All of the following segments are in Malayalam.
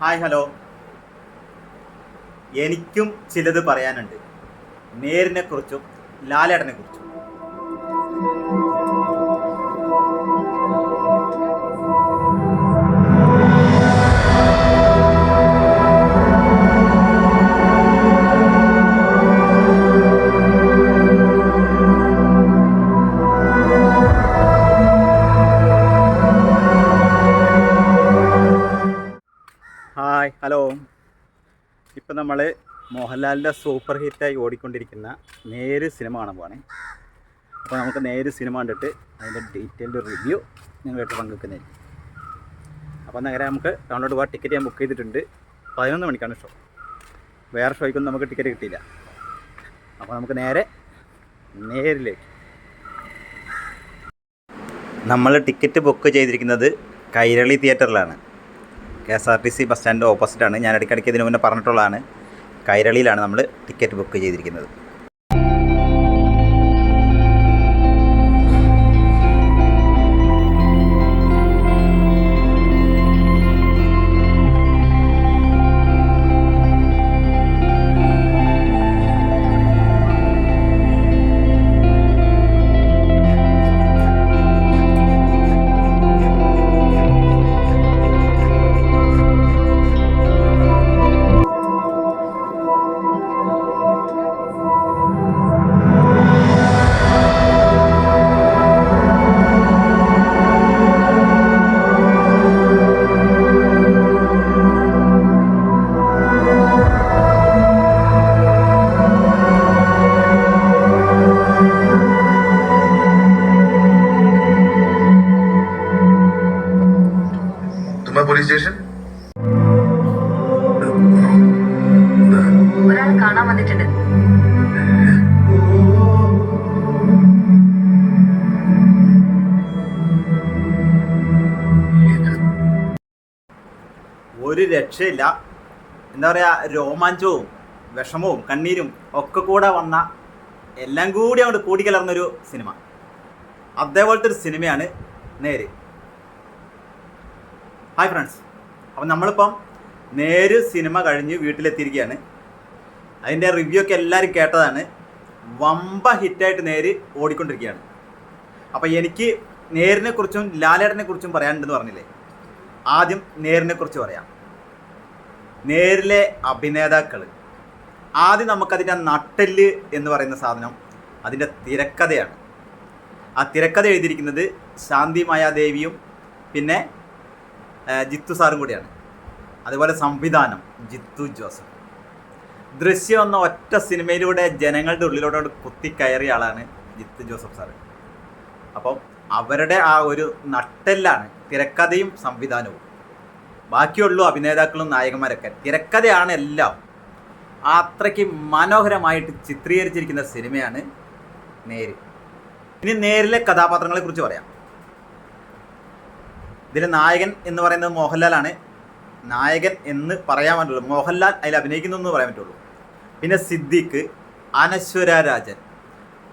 Hi hello. എനിക്കും ചിലത് പറയാനുണ്ട്. നേരിനെ കുറിച്ചും ലാലേടനെ കുറിച്ചും ഹായ് ഹലോ. ഇപ്പം നമ്മൾ മോഹൻലാലിന്റെ സൂപ്പർ ഹിറ്റായി ഓടിക്കൊണ്ടിരിക്കുന്ന നേര് സിനിമ കാണാൻ പോവാണ്. അപ്പോൾ നമുക്ക് നേര് സിനിമ കണ്ടിട്ട് അതിന്റെ ഡീറ്റെയിൽഡ് റിവ്യൂ നിങ്ങളായിട്ട് പങ്കുവെക്കുന്നതായിരിക്കും. അപ്പോൾ നേരെ നമുക്ക് ഡൗൺലോഡ് പോകാൻ ടിക്കറ്റ് ഞാൻ ബുക്ക് ചെയ്തിട്ടുണ്ട്. പതിനൊന്ന് മണിക്കാണ് ഷോ വേറെ ഷോയ്ക്കൊന്നും നമുക്ക് ടിക്കറ്റ് കിട്ടിയില്ല. അപ്പോൾ നമുക്ക് നേരെ നേരിലേക്ക്. നമ്മൾ ടിക്കറ്റ് ബുക്ക് ചെയ്തിരിക്കുന്നത് Kairali തിയേറ്ററിലാണ് K S R T C bus stand ഓപ്പോസിറ്റാണ്. ഞാൻ ഇടയ്ക്കിടയ്ക്ക് ഇതിനു മുന്നേ പറഞ്ഞിട്ടുള്ളതാണ്. കൈരളിയിലാണ് നമ്മൾ ടിക്കറ്റ് ബുക്ക് ചെയ്തിരിക്കുന്നത്. രക്ഷയില്ല. എന്താ പറയുക രോമാഞ്ചവും വിഷമവും കണ്ണീരും ഒക്കെ കൂടെ വന്ന എല്ലാം കൂടി അങ്ങോട്ട് കൂടിക്കലർന്നൊരു സിനിമ. അതേപോലത്തെ ഒരു സിനിമയാണ് നേര്. ഹായ് ഫ്രണ്ട്സ് അപ്പം നമ്മളിപ്പം നേര് സിനിമ കഴിഞ്ഞ് വീട്ടിലെത്തിയിരിക്കുകയാണ്. അതിന്റെ റിവ്യൂ ഒക്കെ എല്ലാവരും കേട്ടതാണ്. വമ്പ ഹിറ്റായിട്ട് നേര് ഓടിക്കൊണ്ടിരിക്കുകയാണ്. അപ്പോൾ എനിക്ക് നേരിനെ കുറിച്ചും ലാലേട്ടനെ കുറിച്ചും പറയാനുണ്ടെന്ന് പറഞ്ഞില്ലേ? ആദ്യം നേരിനെ കുറിച്ച് പറയാം. നേരിലെ അഭിനേതാക്കൾ ആദ്യം നമുക്കതിന്റെ നട്ടെല്ല് എന്ന് പറയുന്ന സാധനം അതിന്റെ തിരക്കഥയാണ്. ആ തിരക്കഥ എഴുതിയിരിക്കുന്നത് ശാന്തി മായാദേവിയും പിന്നെ ജിത്തു സാറും കൂടിയാണ്. അതുപോലെ സംവിധാനം ജിത്തു ജോസഫ്. ദൃശ്യം എന്ന ഒറ്റ സിനിമയിലൂടെ ജനങ്ങളുടെ ഉള്ളിലോട്ട് കുത്തിക്കയറിയ ആളാണ് ജിത്തു ജോസഫ് സാറ്. അപ്പം അവരുടെ ആ ഒരു നട്ടെല്ലാണ് തിരക്കഥയും സംവിധാനവും. ബാക്കിയുള്ളൂ അഭിനേതാക്കളും നായകന്മാരൊക്കെ. തിരക്കഥയാണ് എല്ലാം. അത്രയ്ക്ക് മനോഹരമായിട്ട് ചിത്രീകരിച്ചിരിക്കുന്ന സിനിമയാണ് നേര്. ഇനി നേരിലെ കഥാപാത്രങ്ങളെ കുറിച്ച് പറയാം. ഇതിലെ നായകൻ എന്ന് പറയുന്നത് മോഹൻലാലാണ്. നായകൻ എന്ന് പറയാൻ പറ്റുള്ളൂ. മോഹൻലാൽ അതിൽ അഭിനയിക്കുന്നു എന്ന് പറയാൻ പറ്റുള്ളൂ. പിന്നെ സിദ്ദിഖ് അനശ്വര രാജൻ.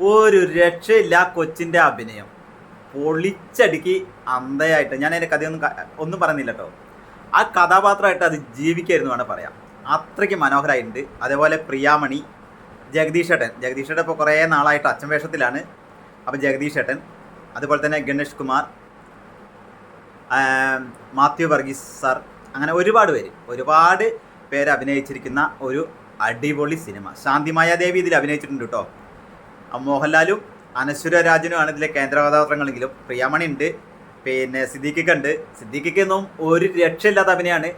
ഒരു രക്ഷയില്ല കൊച്ചിന്റെ അഭിനയം. പൊളിച്ചടുക്കി അന്തയായിട്ട് ഞാൻ അതിന്റെ കഥയൊന്നും ഒന്നും പറയുന്നില്ല കേട്ടോ. ആ കഥാപാത്രമായിട്ട് അത് ജീവിക്കായിരുന്നു വേണം പറയാം. അത്രയ്ക്ക് മനോഹരമായിട്ടുണ്ട് അതേപോലെ പ്രിയാമണി ജഗദീഷ് ഏട്ടൻ. ജഗദീഷ് ഏട്ടൻ ഇപ്പോൾ കുറേ നാളായിട്ട് അച്ഛൻ വേഷത്തിലാണ്. അപ്പോൾ ജഗദീഷ് ഏട്ടൻ. അതുപോലെ തന്നെ ഗണേഷ് കുമാർ മാത്യു വർഗീസ് സാർ. അങ്ങനെ ഒരുപാട് പേര്. ഒരുപാട് പേര് അഭിനയിച്ചിരിക്കുന്ന ഒരു അടിപൊളി സിനിമ. ശാന്തിമായ ദേവി ഇതിൽ അഭിനയിച്ചിട്ടുണ്ട് കേട്ടോ. മോഹൻലാലും അനശ്വര രാജനുമാണ് ഇതിലെ കേന്ദ്ര കഥാപാത്രങ്ങളെങ്കിലും. പ്രിയാമണി ഉണ്ട് പിന്നെ സിദ്ദീഖിക്ക ഉണ്ട്. സിദ്ദീഖിക്കൊന്നും ഒരു രക്ഷയില്ലാത്ത അഭിനയമാണ്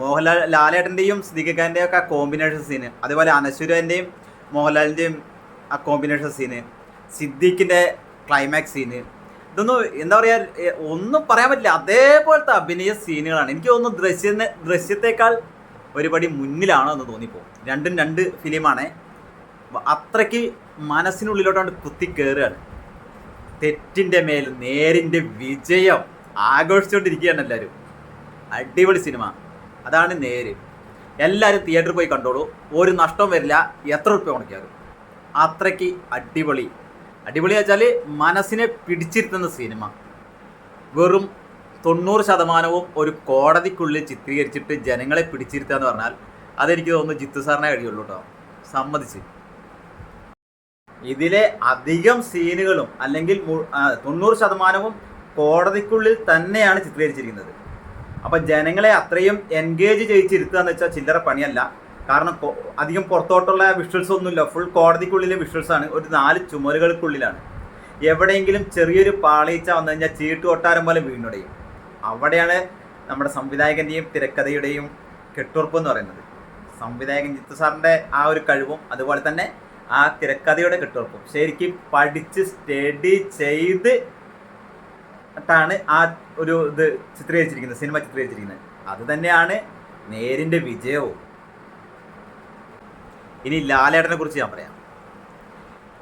മോഹൻലാൽ ലാലേട്ടന്റെയും സിദ്ദീഖിഖാന്റെയും ഒക്കെ ആ കോമ്പിനേഷൻ സീന് അതുപോലെ അനശ്വരന്റെയും മോഹൻലാലിന്റെയും ആ കോമ്പിനേഷൻ സീന് സിദ്ദീഖിന്റെ ക്ലൈമാക്സ് സീന് ഇതൊന്നും എന്താ പറയുക ഒന്നും പറയാൻ പറ്റില്ല. അതേപോലത്തെ അഭിനയ സീനുകളാണ് എനിക്ക് തോന്നുന്നു ദൃശ്യ ദൃശ്യത്തേക്കാൾ ഒരുപടി മുന്നിലാണോ എന്ന് തോന്നിപ്പോകും. രണ്ടും രണ്ട് ഫിലിമാണ് അത്രയ്ക്ക് മനസ്സിനുള്ളിലോട്ടാണ് കുത്തി കയറുകയാണ് തെറ്റിന്റെ മേൽ നേരിന്റെ വിജയം ആഘോഷിച്ചുകൊണ്ടിരിക്കുകയാണ് എല്ലാവരും. അടിപൊളി സിനിമ. അതാണ് നേര്. എല്ലാവരും തിയേറ്ററിൽ പോയി കണ്ടോളൂ. ഒരു നഷ്ടം വരില്ല. എത്ര റുപ്യ ഉണക്കിയാലും അത്രയ്ക്ക് അടിപൊളി. അടിപൊളി വെച്ചാൽ മനസ്സിനെ പിടിച്ചിരുത്തുന്ന സിനിമ. വെറും തൊണ്ണൂറ് ശതമാനവും ഒരു കോടതിക്കുള്ളിൽ ചിത്രീകരിച്ചിട്ട് ജനങ്ങളെ പിടിച്ചിരുത്തുക എന്ന് പറഞ്ഞാൽ അതെനിക്ക് തോന്നുന്നു ജിത്തു സാറിനെ കഴിയുള്ളൂ കേട്ടോ. സമ്മതിച്ച്. ഇതിലെ അധികം സീനുകളും അല്ലെങ്കിൽ തൊണ്ണൂറ് ശതമാനവും കോടതിക്കുള്ളിൽ തന്നെയാണ് ചിത്രീകരിച്ചിരിക്കുന്നത്. അപ്പം ജനങ്ങളെ അത്രയും എൻഗേജ് ചെയ്യിച്ചിരുത്തുക എന്ന് വെച്ചാൽ ചില്ലറ പണിയല്ല. കാരണം അധികം പുറത്തോട്ടുള്ള വിഷ്വൽസ് ഒന്നുമില്ല. ഫുൾ കോടതിക്കുള്ളിലെ വിഷ്വൽസ് ആണ്. ഒരു നാല് ചുമരുകൾക്കുള്ളിലാണ്. എവിടെയെങ്കിലും ചെറിയൊരു പാളീച്ച വന്നു കഴിഞ്ഞാൽ ചീട്ട് കൊട്ടാരം പോലെ വീണുടയും. അവിടെയാണ് നമ്മുടെ സംവിധായകന്റെയും തിരക്കഥയുടെയും കെട്ടുറപ്പ് എന്ന് പറയുന്നത്. സംവിധായകൻ ജിത്തു സാറിന്റെ ആ ഒരു കഴിവും അതുപോലെ തന്നെ ആ തിരക്കഥയോടെ കെട്ടുറപ്പും ശരിക്കും പഠിച്ച് സ്റ്റഡി ചെയ്ത് ാണ് ആ ഒരു ഇത് ചിത്രീകരിച്ചിരിക്കുന്നത് സിനിമ ചിത്രീകരിച്ചിരിക്കുന്നത്. അത് തന്നെയാണ് നേരിന്റെ വിജയവും. ഇനി ലാലേട്ടനെ കുറിച്ച് ഞാൻ പറയാം.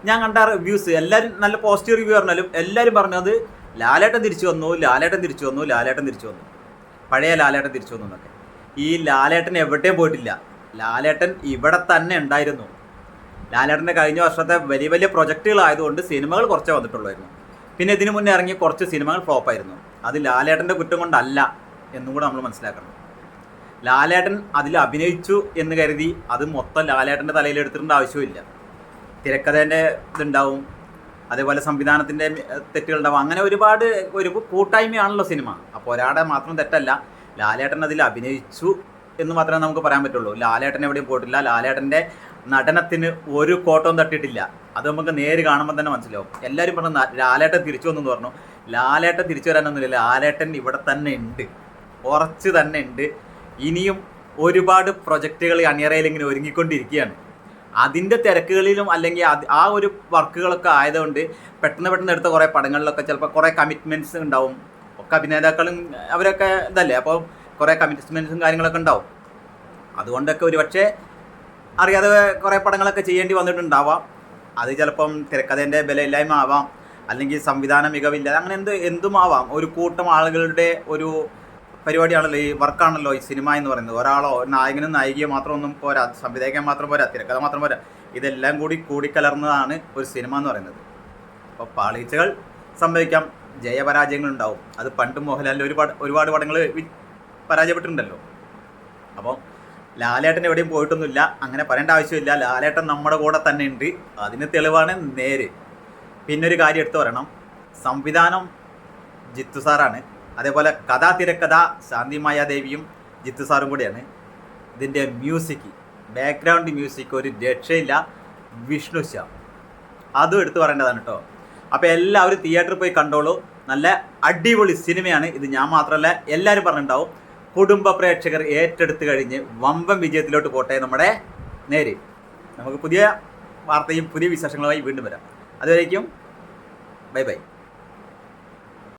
ഞാൻ കണ്ട റിവ്യൂസ് എല്ലാവരും നല്ല പോസിറ്റീവ് റിവ്യൂ പറഞ്ഞാലും എല്ലാവരും പറഞ്ഞത് ലാലേട്ടൻ തിരിച്ചു വന്നു ലാലേട്ടൻ തിരിച്ചു വന്നു ലാലേട്ടൻ തിരിച്ചു വന്നു. പഴയ ലാലേട്ടൻ തിരിച്ചു വന്നു എന്നൊക്കെ. ഈ ലാലേട്ടൻ എവിടെയും പോയിട്ടില്ല. ലാലേട്ടൻ ഇവിടെ തന്നെ ഉണ്ടായിരുന്നു. ലാലേട്ടന്റെ കഴിഞ്ഞ വർഷത്തെ വലിയ വലിയ പ്രൊജക്റ്റുകളായതുകൊണ്ട് സിനിമകൾ കുറച്ചേ വന്നിട്ടുള്ളായിരുന്നു. പിന്നെ ഇതിനു മുന്നേ ഇറങ്ങിയ കുറച്ച് സിനിമകൾ ഫ്ലോപ്പായിരുന്നു അത് ലാലേട്ടന്റെ കുറ്റം കൊണ്ടല്ല എന്നും കൂടെ നമ്മൾ മനസ്സിലാക്കണം. ലാലേട്ടൻ അതിൽ അഭിനയിച്ചു എന്ന് കരുതി അത് മൊത്തം ലാലേട്ടന്റെ തലയിൽ എടുത്തിട്ടുണ്ട് ആവശ്യമില്ല തിരക്കഥേന്റെ ഇതുണ്ടാവും. അതേപോലെ സംവിധാനത്തിന്റെ തെറ്റുകളുണ്ടാവും. അങ്ങനെ ഒരുപാട് ഒരു കൂട്ടായ്മയാണല്ലോ സിനിമ. അപ്പോൾ ഒരാളുടെ മാത്രം തെറ്റല്ല ലാലേട്ടൻ അതിൽ അഭിനയിച്ചു എന്ന് മാത്രമേ നമുക്ക് പറയാൻ പറ്റുള്ളൂ. ലാലേട്ടൻ എവിടെയും പോയിട്ടില്ല. ലാലേട്ടന്റെ നടനത്തിന് ഒരു കോട്ടവും തട്ടിട്ടില്ല അത് നമുക്ക് നേര് കാണുമ്പോൾ തന്നെ മനസ്സിലാവും. എല്ലാവരും പറഞ്ഞു "ന- ലാലേട്ടൻ തിരിച്ചു വന്നു എന്ന് പറഞ്ഞു. ലാലേട്ടൻ തിരിച്ചു വരാനൊന്നുമില്ല. ലാലേട്ടൻ ഇവിടെ തന്നെ ഉണ്ട്. ഉറച്ച് തന്നെ ഉണ്ട്. ഇനിയും ഒരുപാട് പ്രൊജക്റ്റുകൾ അണിയറയിൽ ഇങ്ങനെ ഒരുങ്ങിക്കൊണ്ടിരിക്കുകയാണ്. അതിന്റെ തിരക്കുകളിലും അല്ലെങ്കിൽ അത് ആ ഒരു വർക്കുകളൊക്കെ ആയതുകൊണ്ട് പെട്ടെന്ന് പെട്ടെന്ന് എടുത്ത കുറേ പടങ്ങളിലൊക്കെ ചിലപ്പോൾ കുറേ കമ്മിറ്റ്മെന്റ്സ് ഉണ്ടാവും. ഒക്കെ അഭിനേതാക്കളും അവരൊക്കെ ഇതല്ലേ? അപ്പോൾ കുറേ കമ്മിറ്റ്മെന്റ്സും കാര്യങ്ങളൊക്കെ ഉണ്ടാവും. അതുകൊണ്ടൊക്കെ ഒരുപക്ഷെ അറിയാതെ കുറേ പടങ്ങളൊക്കെ ചെയ്യേണ്ടി വന്നിട്ടുണ്ടാവാം. അത് ചിലപ്പം തിരക്കഥേന്റെ ബലമില്ലായ്മ ആവാം. അല്ലെങ്കിൽ സംവിധാന മികവില്ല. അങ്ങനെ എന്ത് എന്തുമാവാം ഒരു കൂട്ടം ആളുകളുടെ ഒരു പരിപാടിയാണല്ലോ ഈ വർക്കാണല്ലോ ഈ സിനിമ എന്ന് പറയുന്നത്. ഒരാളോ ഒരു നായകനും നായികയോ മാത്രം ഒന്നും പോരാ. സംവിധായകൻ മാത്രം പോരാ. തിരക്കഥ മാത്രം പോരാ. ഇതെല്ലാം കൂടി കൂടിക്കലർന്നതാണ് ഒരു സിനിമ എന്ന് പറയുന്നത്. അപ്പോൾ പാളീച്ചകൾ സംഭവിക്കാം. ജയപരാജയങ്ങൾ ഉണ്ടാവും അത് പണ്ട് മോഹൻലാലിന്റെ ഒരുപാട് ഒരുപാട് പടങ്ങൾ പരാജയപ്പെട്ടിട്ടുണ്ടല്ലോ. അപ്പോൾ ലാലേട്ടൻ എവിടെയും പോയിട്ടൊന്നുമില്ല. അങ്ങനെ പറയേണ്ട ആവശ്യമില്ല. ലാലേട്ടൻ നമ്മുടെ കൂടെ തന്നെ ഉണ്ട്. അതിന് തെളിവാണ് നേര്. പിന്നെ ഒരു കാര്യം എടുത്തു പറയണം. സംവിധാനം ജിത്തു സാറാണ്. അതേപോലെ കഥാ തിരക്കഥ ശാന്തി മായാദേവിയും ജിത്തു സാറും കൂടിയാണ്. ഇതിന്റെ മ്യൂസിക് ബാക്ക്ഗ്രൗണ്ട് മ്യൂസിക് ഒരു രക്ഷയില്ല. വിഷ്ണു ശ്യാം. അതും എടുത്തു പറയേണ്ടതാണ് കേട്ടോ അപ്പോൾ എല്ലാവരും തിയേറ്ററിൽ പോയി കണ്ടോളൂ. നല്ല അടിപൊളി സിനിമയാണ് ഇത് ഞാൻ മാത്രമല്ല എല്ലാവരും പറഞ്ഞിട്ടുണ്ടാവും. കുടുംബ പ്രേക്ഷകർ ഏറ്റെടുത്ത് കഴിഞ്ഞ് വമ്പൻ വിജയത്തിലോട്ട് പോട്ടെ നമ്മുടെ നേര്. നമുക്ക് പുതിയ വാർത്തയും പുതിയ വിശേഷങ്ങളുമായി വീണ്ടും വരാം. അതുവരേക്കും ബൈ ബൈ.